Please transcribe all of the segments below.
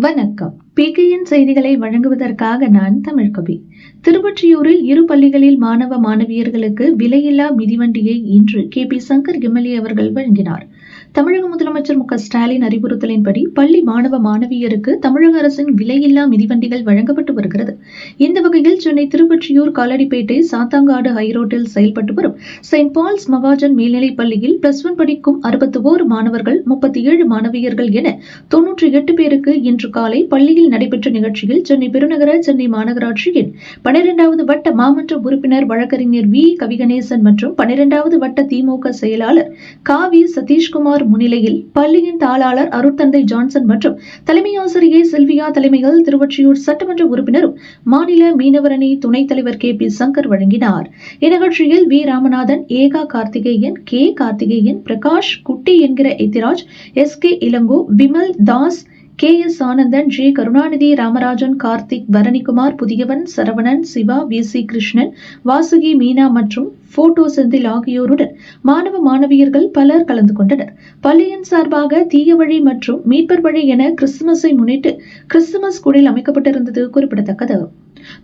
வணக்கம். பிகேஎன் செய்திகளை வழங்குவதற்காக நான் தமிழ்கவி திருவொற்றியூரில் இரு பள்ளிகளில் மாணவ மாணவியர்களுக்கு விலையில்லா மிதிவண்டியை இன்று கே. பி. சங்கர் எம்எல்ஏ அவர்கள் வழங்கினார். தமிழக முதலமைச்சர் மு க ஸ்டாலின் அறிவுறுத்தலின்படி பள்ளி மாணவ மாணவியருக்கு தமிழக அரசின் விலையில்லா மிதிவண்டிகள் வழங்கப்பட்டு வருகிறது. இந்த வகையில் சென்னை திருவொற்றியூர் காலடிப்பேட்டை சாத்தாங்காடு ஹைரோட்டில் செயல்பட்டு வரும் செயின்ட் பால்ஸ் மகாஜன் மேல்நிலைப் பள்ளியில் பிளஸ் ஒன் படிக்கும் அறுபத்தி ஓரு மாணவர்கள் முப்பத்தி ஏழு மாணவியர்கள் என தொன்னூற்றி எட்டு பேருக்கு இன்று காலை பள்ளியில் நடைபெற்ற நிகழ்ச்சியில் சென்னை பெருநகர சென்னை மாநகராட்சியின் பனிரெண்டாவது வட்ட மாமன்ற உறுப்பினர் வழக்கறிஞர் வி. கவிகணேசன் மற்றும் பனிரெண்டாவது வட்ட திமுக செயலாளர் காவி சதீஷ்குமார் சதீஷ்குமார் முன்னிலையில் பள்ளியின் தாளாளர் அருட்தந்தை ஜான்சன் மற்றும் தலைமை ஆசிரியை செல்வியா தலைமையில் திருவொற்றியூர் சட்டமன்ற உறுப்பினரும் மாநில மீனவரணி துணைத் தலைவர் கே பி சங்கர் வழங்கினார். இந்நிகழ்ச்சியில் we. Ramanathan Eka Karthikeyan K. Karthikeyan Prakash Kutty என்கிற Ethiraj S. K. Elango Vimal Das K S Anandan G Karunanidhi Ramarajan Karthik Baranikumar Pudhiyavan Saravanan Siva V C Krishnan Vasuki Meena மற்றும் போட்டோ செந்தில் ஆகியோருடன் மாணவ மாணவியர்கள் பலர் கலந்து கொண்டனர். பள்ளியின் சார்பாக தீய வழி மற்றும் மீட்பர் வழி என கிறிஸ்துமஸை முன்னிட்டு கிறிஸ்துமஸ் குடில் அமைக்கப்பட்டிருந்தது குறிப்பிடத்தக்கது.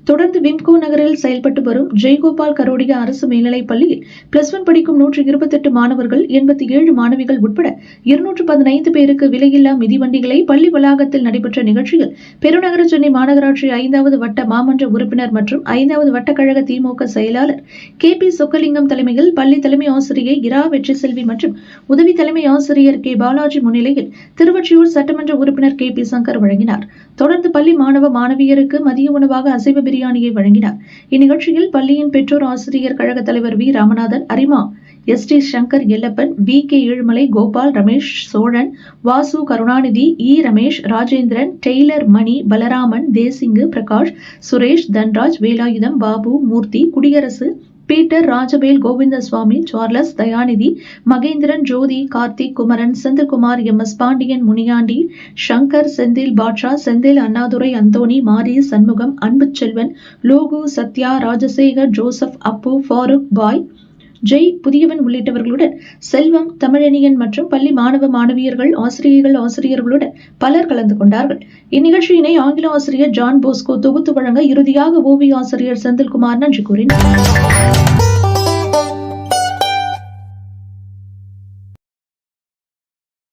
தொடர்ந்து விம்கோ நகரில் செயல்பட்டு வரும் ஜெய்கோபால் கரோடியா அரசு மேல்நிலைப் பள்ளியில் பிளஸ் ஒன் படிக்கும் நூற்று இருபத்தெட்டு மாணவர்கள் எண்பத்தி ஏழு மாணவிகள் உட்பட இருநூற்று பதினைந்து பேருக்கு விலையில்லா மிதிவண்டிகளை பள்ளி வளாகத்தில் நடைபெற்ற நிகழ்ச்சியில் பெருநகர சென்னை மாநகராட்சி ஐந்தாவது வட்ட மாமன்ற உறுப்பினர் மற்றும் ஐந்தாவது வட்டக்கழக திமுக செயலாளர் கே பி சொக்கலிங்கம் தலைமையில் பள்ளி தலைமை ஆசிரியை இரா வெற்றி செல்வி மற்றும் உதவி தலைமை ஆசிரியர் கே பாலாஜி முன்னிலையில் திருவொற்றியூர் சட்டமன்ற உறுப்பினர் கே பி சங்கர் வழங்கினார். தொடர்ந்து பள்ளி மாணவ மாணவியருக்கு மதிய உணவாக அசைவ பிரியாணியை வழங்கினார். இந்நிகழ்ச்சியில் பள்ளியின் பெற்றோர் ஆசிரியர் கழக தலைவர் வி. ராமநாதன் அரிமா S. T. Shankar Ellappan V. K. Ezhumalai Gopal Ramesh Chozhan Vasu Karunanidhi E. Ramesh Rajendran tailor Mani Balaraman Desingu Prakash Suresh Dhanraj Velayudham Babu Murthy குடியரசு Peter Rajavel Govindaswamy Charles Dayanidhi Mahendran Jyothi Karthik Kumaran Senthilkumar M. S. Pandian Muniyandi Shankar Senthil Basha Senthil Annadurai Anthony Mari Shanmugam Anbuchelvan Logu Sathya Rajasekar Joseph Appu Farooq Bhai Jai Puthiyavan உள்ளிட்டவர்களுடன் Selvam தமிழனியன் மற்றும் பள்ளி மாணவ மாணவியர்கள் ஆசிரியர்கள் ஆசிரியர்களுடன் பலர் கலந்து கொண்டார்கள். இந்நிகழ்ச்சியினை ஆங்கில ஆசிரியர் ஜான் போஸ்கோ தொகுத்து வழங்க இறுதியாக ஓவிய ஆசிரியர் செந்தில்குமார் நன்றி கூறினார்.